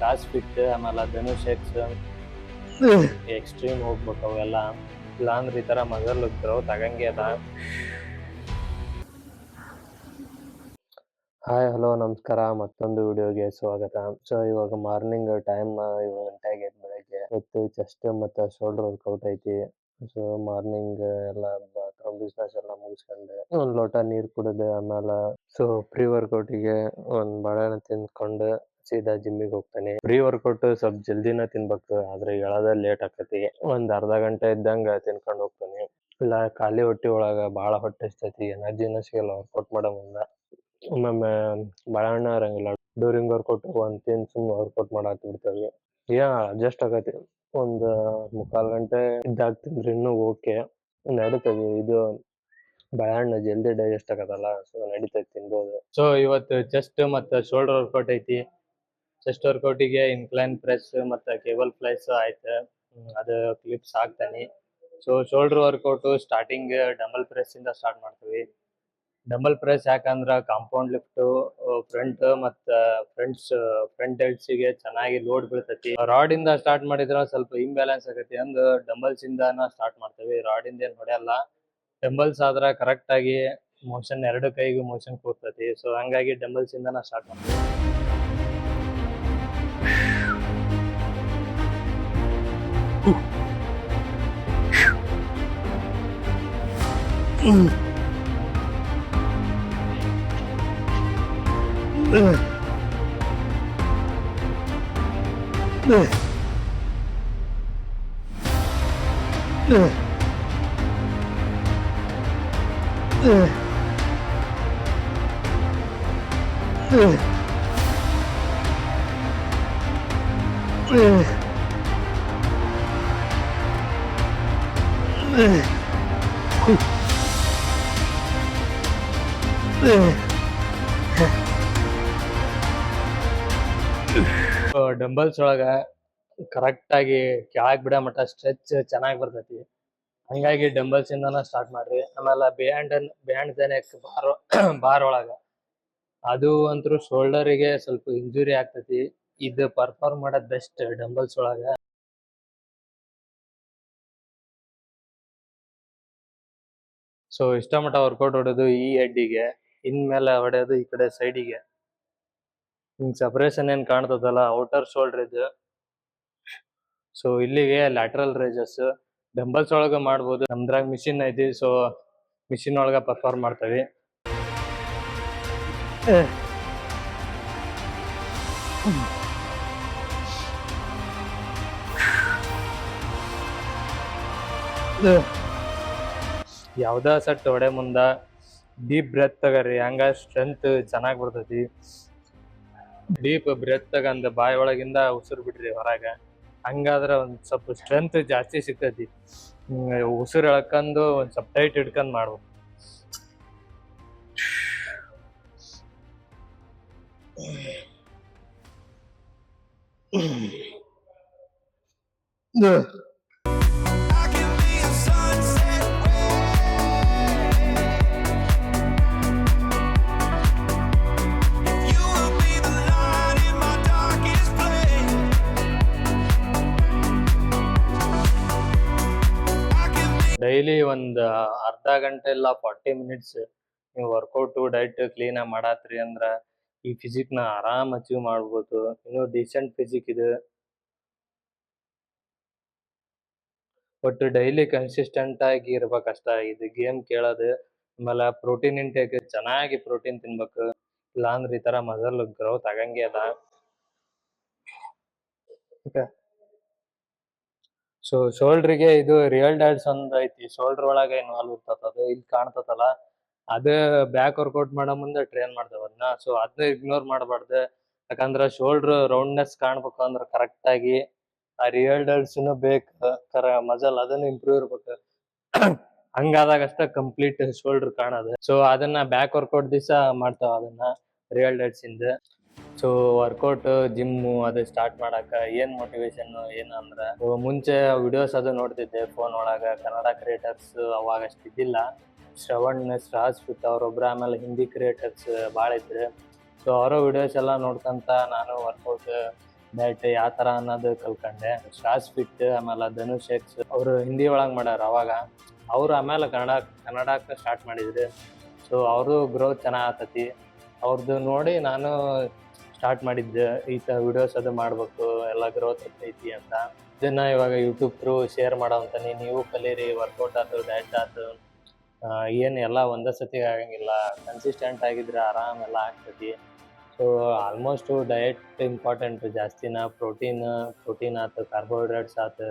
Stars fit ಆಮೇಲೆ Dhanush X extreme ಹೋಗ್ಬೇಕು ಅವೆಲ್ಲ. ಇಲ್ಲ ಅಂದ್ರೆ ಈ ತರ ಮಗಲ್ ಹೋಗ್ತಾರೋ ತಗಂಗೆ ಅದ. ಹಾಯ್ ಹಲೋ ನಮಸ್ಕಾರ. ಮತ್ತೊಂದು ವಿಡಿಯೋಗೆ ಸ್ವಾಗತ. ಸೊ ಇವಾಗ ಮಾರ್ನಿಂಗ್ ಟೈಮ್ ಇವಾಗ ಗಂಟೆ ಆಗೈತೆ ಬೆಳಗ್ಗೆ. ಇವತ್ತು ಚೆಸ್ಟ್ ಮತ್ತೆ ಶೋಲ್ಡರ್ ವರ್ಕೌಟ್ ಐತಿ. ಸೊ ಮಾರ್ನಿಂಗ್ ಎಲ್ಲ ಬಾತ್ರೂಮ್ ಬಿಸ್ನೆಸ್ ಎಲ್ಲ ಮುಗಿಸ್ಕೊಂಡೆ. ಒಂದ್ ಲೋಟ ನೀರ್ ಕುಡಿದೆ ಆಮೇಲೆ ಸೊ ಪ್ರೀ ವರ್ಕೌಟಿಗೆ ಒಂದ್ ಬಾಳೆಹಣ್ಣು ತಿನ್ಕೊಂಡು ಸೀದಾ ಜಿಮ್ಮಿಗೆ ಹೋಗ್ತಾನೆ. ಪ್ರೀ ವರ್ಕೌಟ್ ಸ್ವಲ್ಪ ಜಲ್ದಿನ ತಿನ್ಬೇಕು, ಆದ್ರೆ ಹೇಳೋದ ಲೇಟ್ ಆಕತಿ. ಒಂದ್ ಅರ್ಧ ಗಂಟೆ ಇದ್ದಂಗ ತಿನ್ಕೊಂಡ್ ಹೋಗ್ತಾನೆ. ಇಲ್ಲ, ಖಾಲಿ ಹೊಟ್ಟಿ ಒಳಗ ಬಾಳ ಹೊಟ್ಟೆ ಹಸ್ತೈತಿ ಎನರ್ಜಿನ ಸಿಗಲ್ಲ ವರ್ಕೌಟ್ ಮಾಡೋ ಮುಂದ. ಒಮ್ಮೊಮ್ಮೆ ಬಾಳೆಹಣ್ಣ ಇರಂಗಿಲ್ಲ. ಡ್ಯೂರಿಂಗ್ ವರ್ಕೌಟ್ ಒಂದ್ ತಿನ್ ಸುಮ್ಮನೆ ವರ್ಕೌಟ್ ಮಾಡಾಕ್ ಬಿಡ್ತೇವೆ. ಏನ್ ಅಡ್ಜಸ್ಟ್ ಆಗತಿ ಒಂದ್ ಮುಕ್ಕಾಲ್ ಗಂಟೆ ಇದ್ದಾಗ ತಿಂದ್ರೆ ಇನ್ನೂ ಓಕೆ ನಡೀತದೆ, ಇದು ಬಾಳೆಹಣ್ಣು ಜಲ್ದಿ ಡೈಜೆಸ್ಟ್ ಆಗತ್ತಲ್ಲ ಸೊ ನಡೀತೈತಿ ತಿನ್ಬೋದು. ಸೊ ಇವತ್ತು ಚೆಸ್ಟ್ ಮತ್ತೆ ಶೋಲ್ಡರ್ ವರ್ಕೌಟ್ ಐತಿ. ಚೆಸ್ಟ್ ವರ್ಕೌಟಿಗೆ ಇನ್ಕ್ಲೈನ್ ಪ್ರೆಸ್ ಮತ್ತೆ ಕೇಬಲ್ ಫ್ಲೈಸ್ ಆಯ್ತು. ಅದು ಕ್ಲಿಪ್ಸ್ ಹಾಕ್ತಾನೆ so shoulder workout starting dumbbell press ಇಂದ ಸ್ಟಾರ್ಟ್ ಮಾಡ್ತೀವಿ. ಡಂಬಲ್ ಪ್ರೆಸ್ ಯಾಕಂದ್ರ ಕಾಂಪೌಂಡ್ ಲಿಫ್ಟ್ ಫ್ರಂಟ್ ಮತ್ತ ಫ್ರಂಟ್ಸ್ ಫ್ರಂಟ್ಗೆ ಚೆನ್ನಾಗಿ ಲೋಡ್ ಬೀಳ್ತೈತಿ. ರಾಡ್ ಇಂದ ಸ್ಟಾರ್ಟ್ ಮಾಡಿದ್ರ ಸ್ವಲ್ಪ ಇಂಬ್ಯಾಲೆನ್ಸ್ ಆಗೈತಿ. ಅಂದ್ ಡಂಬಲ್ಸ್ ಇಂದಾನ ಸ್ಟಾರ್ಟ್ ಮಾಡ್ತೀವಿ. ರಾಡ್ ಇಂದ ಏನ್ ಹೊಡೆಯಲ್ಲ ಡಂಬಲ್ಸ್ ಆದ್ರ ಕರೆಕ್ಟ್ ಆಗಿ ಮೋಷನ್ ಎರಡು ಕೈಗೂ ಮೋಷನ್ ಕೂರ್ತೈತಿ. ಸೊ ಹಂಗಾಗಿ ಡಂಬಲ್ಸ್ ಇಂದಾನ ಸ್ಟಾರ್ಟ್ ಮಾಡ್ತೀವಿ. 嗯。嗯。嗯。嗯。嗯。嗯。嗯。嗯。ಡಂಬಲ್ಸ್ ಒಳಗ ಕರೆಕ್ಟ್ ಆಗಿ ಕೆಳಗ್ ಬಿಡ ಮಟ್ಟ ಸ್ಟ್ರೆಚ್ ಚೆನ್ನಾಗಿ ಬರ್ತೈತಿ. ಹಂಗಾಗಿ ಡಂಬಲ್ಸ್ ಇಂದಾನ ಸ್ಟಾರ್ಟ್ ಮಾಡ್ರಿ. ಆಮೇಲೆ band band neck bar bar ಒಳಗ. ಅದು ಅಂತೂ ಶೋಲ್ಡರಿಗೆ ಸ್ವಲ್ಪ ಇಂಜುರಿ ಆಗ್ತೈತಿ. ಇದು ಪರ್ಫಾರ್ಮ್ ಮಾಡೋದ್ ಬೆಸ್ಟ್ ಡಂಬಲ್ಸ್ ಒಳಗ. ಸೊ ಇಷ್ಟ ಮಟ್ಟ ವರ್ಕೌಟ್ ಹೊಡೆದು ಈ ಹೆಡ್ಡಿಗೆ ಇನ್ಮೇಲೆ ಹೊಡೆಯೋದು ಈ ಕಡೆ ಸೈಡಿಗೆ ಹಿಂಗ್ ಸಪ್ರೇಷನ್ ಏನ್ ಕಾಣ್ತದಲ್ಲ ಔಟರ್ ಶೋಲ್ಡರ್ ಇದು. ಸೊ ಇಲ್ಲಿಗೆ ಲ್ಯಾಟ್ರಲ್ ರೇಜಸ್ ಡಂಬಲ್ಸ್ ಒಳಗ ಮಾಡ್ಬೋದು. ನಮ್ದ್ರಾಗ ಮಿಷಿನ್ ಐತಿ ಸೊ ಮಿಷಿನ್ ಒಳಗ ಪರ್ಫಾರ್ಮ್ ಮಾಡ್ತೇವಿ. ಯಾವ್ದ ಸಟ್ ಹೊಡೆ ಮುಂದ ಡೀಪ್ ಬ್ರೆತ್ ತಗರಿ ಹಂಗ ಸ್ಟ್ರೆಂತ್ ಚೆನ್ನಾಗ್ ಬರ್ತೈತಿ. ಡೀಪ್ ಬ್ರೆತ್ ತಗಂದ ಬಾಯಿ ಒಳಗಿಂದ ಉಸಿರು ಬಿಡ್ರಿ ಹೊರಗ. ಹಂಗಾದ್ರ ಒಂದ್ ಸ್ವಲ್ಪ ಸ್ಟ್ರೆಂತ್ ಜಾಸ್ತಿ ಸಿಗ್ತೈತಿ. ಹ್ಮ್, ಉಸಿರು ಎಳ್ಕಂದು ಒಂದ್ ಸ್ವಲ್ಪ ಟೈಟ್ ಹಿಡ್ಕೊಂಡ್ ಮಾಡ್ಬೇಕು I ಡೈಲಿ ಒಂದು ಅರ್ಧ ಗಂಟೆ ಇಲ್ಲ ಫಾರ್ಟಿ ಮಿನಿಟ್ಸ್ ನೀವು ವರ್ಕೌಟ್ ಡೈಟ್ ಕ್ಲೀನ್ ಆಗಿ ಮಾಡಾತ್ರಿ ಅಂದ್ರ ಈ ಫಿಸಿಕ್ನ ಆರಾಮ್ ಅಚೀವ್ ಮಾಡ್ಬೋದು. ಇನ್ನು ಡಿಸೆಂಟ್ ಫಿಸಿಕ್ ಇದು. ಒಟ್ಟು ಡೈಲಿ ಕನ್ಸಿಸ್ಟೆಂಟ್ ಆಗಿ ಇರ್ಬೇಕಷ್ಟ ಇದು ಗೇಮ್ ಕೇಳೋದು, ಆಮೇಲೆ ಪ್ರೋಟೀನ್ ಇಂಟೇಕ್ ಚೆನ್ನಾಗಿ ಪ್ರೋಟೀನ್ ತಿನ್ಬೇಕು. ಇಲ್ಲಾಂದ್ರೆ ಈ ತರ ಮಸಲ್ ಗ್ರೋತ್ ಆಗಂಗೆ ಅದ. ಸೊ ಶೋಲ್ಡ್ರಿಗೆ ಇದು ರಿಯಲ್ ಡ್ಯಾಡ್ಸ್ ಒಂದ್ ಐತಿ. ಶೋಲ್ಡರ್ ಒಳಗ ಇನ್ವಾಲ್ವ್ ಇರ್ತದ ಅದು, ಇಲ್ಲಿ ಕಾಣ್ತತಲ್ಲ. ಅದ ಬ್ಯಾಕ್ ವರ್ಕೌಟ್ ಮಾಡೋ ಮುಂದೆ ಟ್ರೈನ್ ಮಾಡ್ತೇವೆ ಅದನ್ನ. ಸೊ ಅದನ್ನ ಇಗ್ನೋರ್ ಮಾಡಬಾರ್ದು. ಯಾಕಂದ್ರ ಶೋಲ್ಡರ್ ರೌಂಡ್ನೆಸ್ ಕಾಣ್ಬೇಕು ಅಂದ್ರೆ ಕರೆಕ್ಟ್ ಆಗಿ ಆ ರಿಯಲ್ ಡ್ಯಾಡ್ಸ್ ಬೇಕು, ಕರ ಮಜಲ್ ಅದನ್ನ ಇಂಪ್ರೂವ್ ಇರ್ಬೇಕು. ಹಂಗಾದಾಗ ಅಷ್ಟ ಕಂಪ್ಲೀಟ್ ಶೋಲ್ಡರ್ ಕಾಣೋದು. ಸೊ ಅದನ್ನ ಬ್ಯಾಕ್ ವರ್ಕೌಟ್ ದಿವಸ ಮಾಡ್ತಾವ ಅದನ್ನ ರಿಯಲ್ ಡ್ಯಾಡ್ಸ್ ಇಂದ. ಸೊ ವರ್ಕೌಟ್ ಜಿಮ್ಮು ಅದು ಸ್ಟಾರ್ಟ್ ಮಾಡಕ್ಕೆ ಏನು ಮೋಟಿವೇಶನ್ ಏನು ಅಂದ್ರೆ? ಮುಂಚೆ ವಿಡಿಯೋಸ್ ಅದು ನೋಡ್ತಿದ್ದೆ ಫೋನ್ ಒಳಗ ಕನ್ನಡ ಕ್ರಿಯೇಟರ್ಸ್ ಅವಾಗ ಅಷ್ಟು ಇದ್ದಿಲ್ಲ. ಶ್ರವಣ್ ಫಿಟ್ ಅವ್ರೊಬ್ರ ಆಮೇಲೆ ಹಿಂದಿ ಕ್ರಿಯೇಟರ್ಸ್ ಭಾಳ ಇದ್ರು. ಸೊ ಅವರ ವಿಡಿಯೋಸ್ ಎಲ್ಲ ನೋಡ್ಕಂತ ನಾನು ವರ್ಕೌಟ್ ಡಯಟ್ ಯಾವ ಥರ ಅನ್ನೋದು ಕಲ್ಕೊಂಡೆ. ಶ್ವಾಸ್ ಫಿಟ್ ಆಮೇಲೆ ಧನುಷ್ ಎಕ್ಸ್ ಅವರು ಹಿಂದಿ ಒಳಗೆ ಮಾಡ್ಯಾರ ಅವಾಗ. ಅವ್ರು ಆಮೇಲೆ ಕನ್ನಡ ಕನ್ನಡಕ್ಕೆ ಸ್ಟಾರ್ಟ್ ಮಾಡಿದ್ರು. ಸೊ ಅವರು ಗ್ರೋತ್ ಚೆನ್ನಾಗಿ ಆತತಿ. ಅವ್ರದ್ದು ನೋಡಿ ನಾನು ಸ್ಟಾರ್ಟ್ ಮಾಡಿದ್ದೆ. ಈ ಥರ ವಿಡಿಯೋಸ್ ಅದು ಮಾಡಬೇಕು, ಎಲ್ಲ ಗ್ರೋತ್ ಐತಿ ಅಂತ. ಇದನ್ನ ಇವಾಗ ಯೂಟ್ಯೂಬ್ ಥ್ರೂ ಶೇರ್ ಮಾಡೋ ನೀವು ಕಲೀರಿ ವರ್ಕೌಟ್ ಆಯ್ತು ಡಯಟ್ ಆಯ್ತು ಏನು ಎಲ್ಲ ಒಂದೇ ಸತಿ ಆಗಂಗಿಲ್ಲ. ಕನ್ಸಿಸ್ಟೆಂಟ್ ಆಗಿದ್ರೆ ಆರಾಮ ಎಲ್ಲ ಆಗ್ತೈತಿ. ಸೊ ಆಲ್ಮೋಸ್ಟು ಡಯಟ್ ಇಂಪಾರ್ಟೆಂಟ್ ಜಾಸ್ತಿನ. ಪ್ರೋಟೀನ್ ಪ್ರೋಟೀನ್ ಆಯ್ತು ಕಾರ್ಬೋಹೈಡ್ರೇಟ್ಸ್ ಆಯ್ತು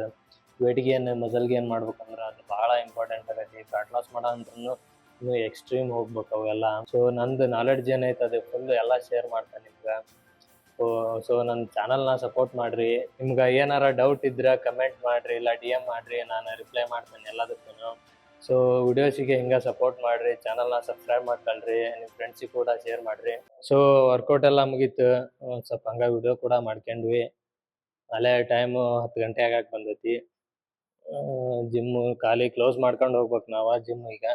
ವೇಟ್ಗೆ ಏನು ಮಸಲ್ ಗೇನ್ ಮಾಡ್ಬೇಕಂದ್ರೆ ಅದು ಭಾಳ ಇಂಪಾರ್ಟೆಂಟ್ ಆಗೈತಿ. ಫ್ಯಾಟ್ ಲಾಸ್ ಮಾಡೋ ಅಂದ್ರೂ ಇನ್ನು ಎಕ್ಸ್ಟ್ರೀಮ್ ಹೋಗ್ಬೇಕು ಅವೆಲ್ಲ. ಸೊ ನಂದು ನಾಲೆಡ್ಜ್ ಏನೈತೆ ಅದು ಫುಲ್ ಎಲ್ಲ ಶೇರ್ ಮಾಡ್ತಾನೆ ನಿಮ್ಗೆ. ಸೊ ನನ್ನ ಚಾನಲ್ನ ಸಪೋರ್ಟ್ ಮಾಡ್ರಿ. ನಿಮ್ಗೆ ಏನಾರ ಡೌಟ್ ಇದ್ರೆ ಕಮೆಂಟ್ ಮಾಡ್ರಿ, ಇಲ್ಲ ಡಿ ಎಂ ಮಾಡ್ರಿ, ನಾನು ರಿಪ್ಲೈ ಮಾಡ್ತೇನೆ ಎಲ್ಲದಕ್ಕೂ ಸೊ ವಿಡಿಯೋಸಿಗೆ ಹಿಂಗೆ ಸಪೋರ್ಟ್ ಮಾಡಿರಿ ಚಾನಲ್ನ ಸಬ್ಸ್ಕ್ರೈಬ್ ಮಾಡ್ಕೊಳ್ರಿ ನಿಮ್ಮ ಫ್ರೆಂಡ್ಸಿಗೆ ಕೂಡ ಶೇರ್ ಮಾಡ್ರಿ. ಸೊ ವರ್ಕೌಟ್ ಎಲ್ಲ ಮುಗೀತು. ಸ್ವಲ್ಪ ಹಂಗೆ ವಿಡಿಯೋ ಕೂಡ ಮಾಡ್ಕೊಂಡ್ವಿ. ಅಲ್ಲೇ ಟೈಮು ಹತ್ತು ಗಂಟೆ ಆಗಕ್ಕೆ ಬಂದೈತಿ. ಜಿಮ್ಮು ಖಾಲಿ ಕ್ಲೋಸ್ ಮಾಡ್ಕೊಂಡು ಹೋಗ್ಬೇಕು ನಾವು ಜಿಮ್ ಈಗ.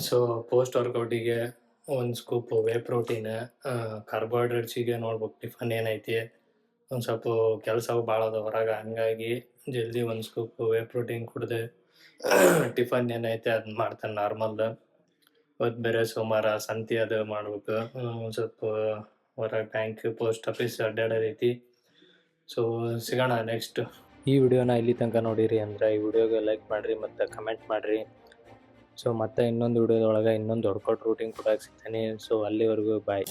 ಸೊ ಪೋಸ್ಟ್ ವರ್ಕೌಟಿಗೆ ಒಂದು ಸ್ಕೂಪ್ ವೇ ಪ್ರೋಟೀನ್ ಕಾರ್ಬೋಹೈಡ್ರೇಟ್ಸಿಗೆ ನೋಡ್ಬೇಕು. ಟಿಫನ್ ಏನೈತಿ? ಒಂದು ಸ್ವಲ್ಪ ಕೆಲಸ ಭಾಳ ಅದ ಹೊರಗೆ ಹಂಗಾಗಿ ಜಲ್ದಿ ಒಂದು ಸ್ಕೂಪ್ ವೇ ಪ್ರೋಟೀನ್ ಕುಡ್ದೆ ಟಿಫನ್ ಏನೈತೆ ಅದನ್ನ ಮಾಡ್ತಾನೆ ನಾರ್ಮಲ್ ಇವತ್ತು ಬೇರೆ ಸೋಮವಾರ ಸಂತಿ ಅದು ಮಾಡ್ಬೇಕು. ಒಂದು ಸ್ವಲ್ಪ ಹೊರಗೆ ಬ್ಯಾಂಕ್ ಪೋಸ್ಟ್ ಆಫೀಸ್ ಅಡ್ಡಾಡೋದೈತಿ ಸೊ ಸಿಗೋಣ ನೆಕ್ಸ್ಟ್ ಈ ವಿಡಿಯೋನ ಇಲ್ಲಿ ತನಕ ನೋಡಿರಿ ಅಂದ್ರೆ ಈ ವಿಡಿಯೋಗೆ ಲೈಕ್ ಮಾಡಿರಿ ಮತ್ತು ಕಮೆಂಟ್ ಮಾಡಿರಿ. ಸೊ ಮತ್ತೆ ಇನ್ನೊಂದು ವಿಡಿಯೋದೊಳಗೆ ಇನ್ನೊಂದು ಹೊಡ್ಕೊಟ್ ರೂಟಿಂಗ್ ಕೂಡ ಸಿಗ್ತೀನಿ. ಸೊ ಅಲ್ಲಿವರೆಗೂ ಬಾಯ್